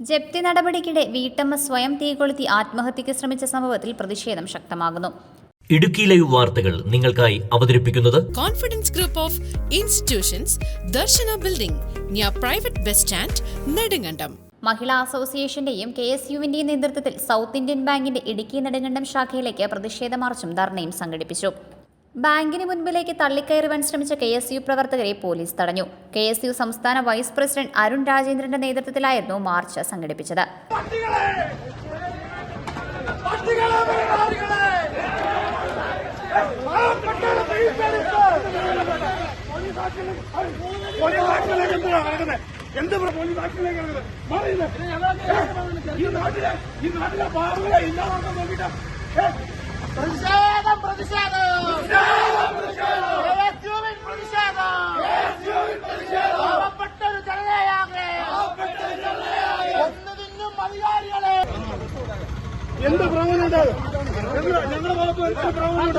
ജപ്തി നടപടിക്കിടെ വീട്ടമ്മ സ്വയം തീകൊളുത്തി ആത്മഹത്യയ്ക്ക് ശ്രമിച്ച സംഭവത്തിൽ പ്രതിഷേധം ശക്തമാകുന്നു. ഇടുക്കി ലൈവ് വാർത്തകൾ നിങ്ങൾക്കായി അവതരിപ്പിക്കുന്നത് confidence group of institutions Darshana building near private bus stand Nedumkandam Mahila അസോസിയേഷന്റെയും K S യുവിന്റെയും നേതൃത്വത്തിൽ സൗത്ത് ഇന്ത്യൻ ബാങ്കിന്റെ ഇടുക്കി നെടുങ്കണ്ടം ശാഖയിലേക്ക് പ്രതിഷേധ മാർച്ചും ധർണയും സംഘടിപ്പിച്ചു. ബാങ്കിന് മുൻപിലേക്ക് തള്ളിക്കയറുവാൻ ശ്രമിച്ച കെ എസ് യു പ്രവർത്തകരെ പോലീസ് തടഞ്ഞു. കെ എസ് യു സംസ്ഥാന വൈസ് പ്രസിഡന്റ് അരുൺ രാജേന്ദ്രന്റെ നേതൃത്വത്തിലായിരുന്നു മാർച്ച് സംഘടിപ്പിച്ചത്. എന്ത് പോലീസ്. ഈ പ്രതിഷേധം പ്രതിഷേധം. പാവപ്പെട്ടൊരു ജനതയാകെ. ഒന്നു തിന്നും അധികാരികളെ എന്ത് പ്രവണത? ഇത്? എന്ത് ഞങ്ങളുടെ ഭാഗത്ത് എന്ത് പ്രവണത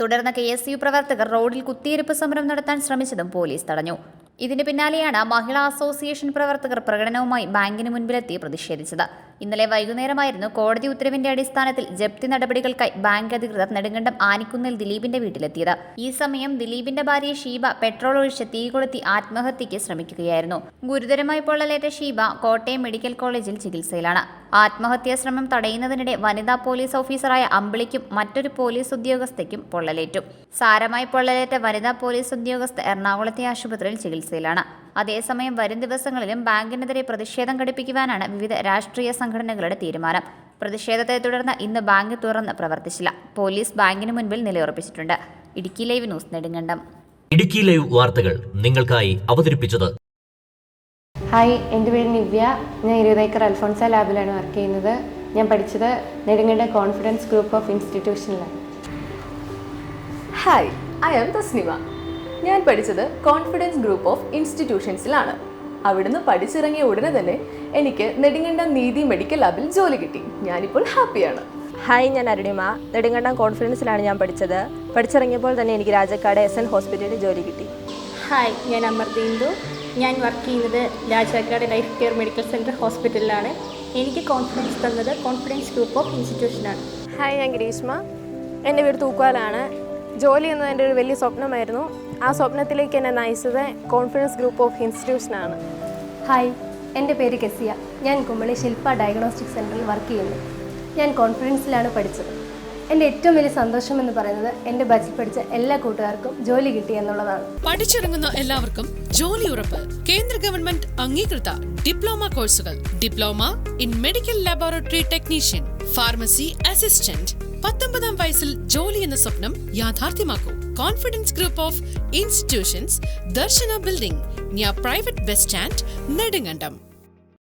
തുടർന്ന് കെ എസ് യു പ്രവർത്തകർ റോഡിൽ കുത്തിയിരിപ്പ് സമരം നടത്താൻ ശ്രമിച്ചതും പോലീസ് തടഞ്ഞു. ഇതിന് പിന്നാലെയാണ് മഹിളാ അസോസിയേഷൻ പ്രവർത്തകർ പ്രകടനവുമായി ബാങ്കിന് മുൻപിലെത്തി പ്രതിഷേധിച്ചത്. ഇന്നലെ വൈകുന്നേരമായിരുന്നു കോടതി ഉത്തരവിന്റെ അടിസ്ഥാനത്തിൽ ജപ്തി നടപടികൾക്കായി ബാങ്ക് അധികൃതർ നെടുങ്കണ്ടം ആനിക്കുന്നിൽ ദിലീപിന്റെ വീട്ടിലെത്തിയത്. ഈ സമയം ദിലീപിന്റെ ഭാര്യ ഷീബ പെട്രോൾ ഒഴിച്ച് തീ കൊളുത്തി ആത്മഹത്യയ്ക്ക് ശ്രമിക്കുകയായിരുന്നു. ഗുരുതരമായി പൊള്ളലേറ്റ ഷീബ കോട്ടയം മെഡിക്കൽ കോളേജിൽ ചികിത്സയിലാണ്. ആത്മഹത്യാ ശ്രമം തടയുന്നതിനിടെ വനിതാ പോലീസ് ഓഫീസറായ അമ്പിളിക്കും മറ്റൊരു പോലീസ് ഉദ്യോഗസ്ഥയ്ക്കും പൊള്ളലേറ്റു. സാരമായി പൊള്ളലേറ്റ വനിതാ പോലീസ് ഉദ്യോഗസ്ഥ എറണാകുളത്തെ ആശുപത്രിയിൽ ചികിത്സയിലാണ്. അതേസമയം വരും ദിവസങ്ങളിലും ബാങ്കിനെതിരെ പ്രതിഷേധം ഘടിപ്പിക്കുവാനാണ് വിവിധ രാഷ്ട്രീയ സംഘടനകളുടെ തീരുമാനം. പ്രതിഷേധത്തെ തുടർന്ന് ഇന്ന് ബാങ്ക് തുറന്ന് പ്രവർത്തിച്ചില്ല. പോലീസ് ബാങ്കിന് മുൻപിൽ നിലയുറപ്പിച്ചിട്ടുണ്ട്. Idukki live news Nedumkandam. Idukki live വാർത്തകൾ നിങ്ങൾക്കായി അവതരിപ്പിച്ചത് ഹായ് എന്റെ പേര് നിവ്യ. ഞാൻ ഇരുപതേക്കർ അൽഫോൺസ ലാബിലാണ് വർക്ക് ചെയ്യുന്നത്. ഞാൻ പഠിച്ചത് നെടുങ്കണ്ട കോൺഫിഡൻസ് ഗ്രൂപ്പ് ഓഫ് ഇൻസ്റ്റിറ്റ്യൂഷനിലാണ്. ഹായ് ഐ ആം തസ്നിമ ഞാൻ പഠിച്ചത് കോൺഫിഡൻസ് ഗ്രൂപ്പ് ഓഫ് ഇൻസ്റ്റിറ്റ്യൂഷൻസിലാണ് അവിടുന്ന് പഠിച്ചിറങ്ങിയ ഉടനെ തന്നെ എനിക്ക് നെടുങ്കണ്ടം നീതി മെഡിക്കൽ ലാബിൽ ജോലി കിട്ടി. ഞാനിപ്പോൾ ഹാപ്പിയാണ്. ഹായ് ഞാൻ അരുണിമ. നെടുങ്കണ്ടം കോൺഫിഡൻസിലാണ് ഞാൻ പഠിച്ചത്. പഠിച്ചിറങ്ങിയപ്പോൾ തന്നെ എനിക്ക് രാജക്കാട് എസ് എൻ ഹോസ്പിറ്റലിൽ ജോലി കിട്ടി. ഹായ് ഞാൻ അമർദീന്ദു. ഞാൻ വർക്ക് ചെയ്യുന്നത് Rajakkad Life Care Medical Centre ഹോസ്പിറ്റലിലാണ് എനിക്ക് കോൺഫിഡൻസ് തന്നത് കോൺഫിഡൻസ് ഗ്രൂപ്പ് ഓഫ് ഇൻസ്റ്റിറ്റ്യൂഷനാണ് ഹായ് ഞാൻ ഗ്രീഷ്മ. എന്റെ വീട് തൂക്കാലാണ് ജോലി എന്നത് എന്റെ ഒരു വലിയ സ്വപ്നമായിരുന്നു. ആ സ്വപ്നത്തിലേക്ക് എന്നെ നയിച്ചത് കോൺഫിഡൻസ് ഗ്രൂപ്പ് ഓഫ് ഇൻസ്റ്റിറ്റ്യൂഷനാണ് ഹായ് എന്റെ പേര് കെസിയ. ഞാൻ കുമ്പളി ശില്പ ഡയഗ്നോസ്റ്റിക് സെന്ററിൽ വർക്ക് ചെയ്യുന്നു. ഞാൻ കോൺഫിഡൻസിലാണ് പഠിച്ചത്. എന്റെ ഏറ്റവും വലിയ സന്തോഷം എന്ന് പറയുന്നത് എന്റെ ബാച്ചിൽ പഠിച്ച എല്ലാ കൂട്ടുകാർക്കും ജോലി കിട്ടി എന്നുള്ളതാണ്. പഠിച്ചിറങ്ങുന്ന എല്ലാവർക്കും ജോലി ഉറപ്പ്. കേന്ദ്ര ഗവൺമെന്റ് അംഗീകൃത ഡിപ്ലോമ കോഴ്സുകൾ. Diploma in medical laboratory technician pharmacy assistant. പത്തൊമ്പതാം വയസ്സിൽ ജോലി എന്ന സ്വപ്നം യാഥാർത്ഥ്യമാക്കൂ. Confidence Group of Institutions Darshana building near private bus stand Nedumkandam